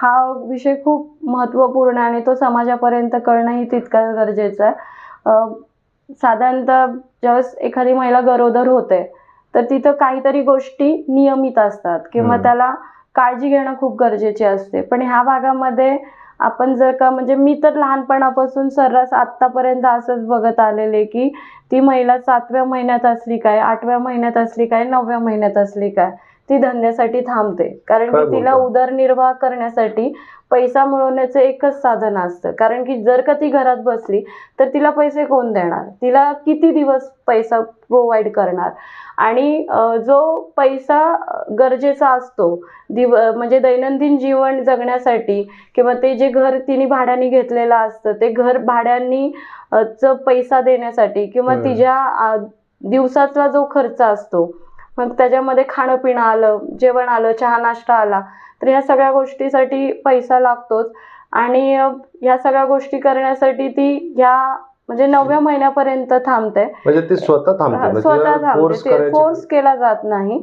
हा विषय खूप महत्त्वपूर्ण आहे आणि तो समाजापर्यंत कळणंही तितकंच गरजेचं आहे. साधारणतः ज्यावेळेस एखादी महिला गरोदर होते तर तिथं काहीतरी गोष्टी नियमित असतात किंवा. त्याला काळजी घेणं खूप गरजेचे असते. पण ह्या भागामध्ये आपण जर का म्हणजे मी तर लहानपणापासून सर्रास आत्तापर्यंत असंच बघत आलेले की ती महिला सातव्या महिन्यात असली काय आठव्या महिन्यात असली काय नवव्या महिन्यात असली काय. ती धंद्यासाठी थांबते कारण की तिला? उदरनिर्वाह करण्यासाठी पैसा मिळवण्याचं एकच साधन असतं कारण की जर का ती घरात बसली तर तिला पैसे कोण देणार तिला किती दिवस पैसा प्रोव्हाइड करणार आणि जो पैसा गरजेचा असतो दिव म्हणजे दैनंदिन जीवन जगण्यासाठी किंवा ते जे घर तिने भाड्याने घेतलेलं असतं ते घर भाड्यांनी च पैसा देण्यासाठी किंवा. तिच्या दिवसाचा जो खर्च असतो मग त्याच्यामध्ये खाणं पिणं आलं जेवण आलं चहा नाश्ता आला तर ह्या सगळ्या गोष्टीसाठी पैसा लागतोच. आणि ह्या सगळ्या गोष्टी करण्यासाठी ती ह्या म्हणजे नवव्या महिन्यापर्यंत थांबते. म्हणजे ती स्वतः थांबते म्हणजे स्वतः थांबते. फोर्स केला जात नाही.